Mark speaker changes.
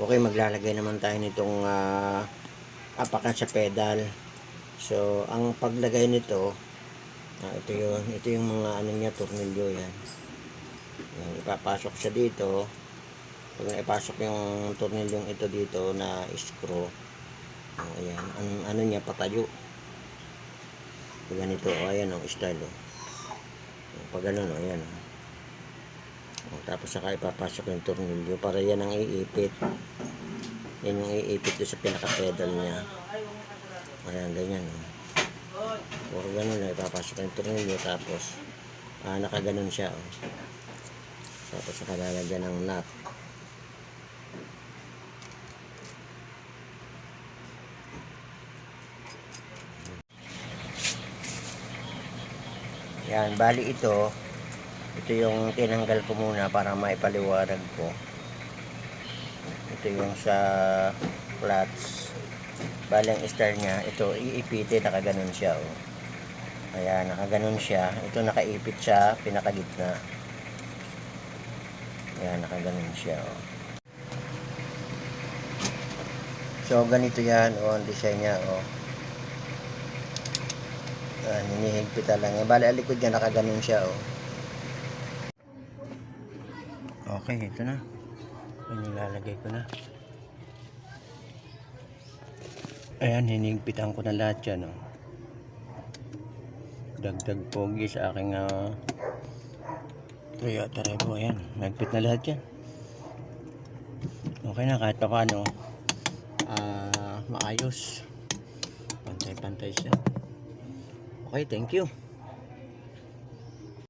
Speaker 1: Okay, maglalagay naman tayo nitong ah, apakan sa pedal. So, ang paglagay nito, ah, ito yun, ito yung mga ano niya, tornilyo yan. Yan, ipapasok siya dito. Pag naipasok yung tornilyong ito dito na screw, oh, ayan, ang ano niya, patayo. Ganito, oh, ayan oh, style oh. Pag ganun, oh, ayan oh. Tapos saka ipapasok yung tornilyo para yan ang iipit. Yan yung iipit sa pinaka-pedal niya. Ayan, ganyan. O. Puro ganun na ipapasok yung tornilyo tapos ah, nakaganon siya. O. Tapos saka lalagyan ng nut. Yan, bali ito, ito yung tinanggal ko muna para maipaliwanag ko. Ito yung sa flats. Bali ang star niya, ito iipite, nakaganon siya. Oh. Ayan, nakaganon siya. Ito nakaipit siya, pinakagitna. Ayan, nakaganon siya. Oh. So, ganito yan, oh, ang design niya, oh. Ayan, hinihigpitan lang. yan. Bali, ang likod niya, nakaganon siya, oh. Okay, ito na. Yan ilalagay ko na. Ayan, hinigpitan ko na lahat yan. Oh. Dagdag pogi sa aking uh, Toyota Revo. Ayan, nagpit na lahat yan. Okay na, kahit pa paano, ah, maayos. Pantay-pantay siya. Okay, thank you.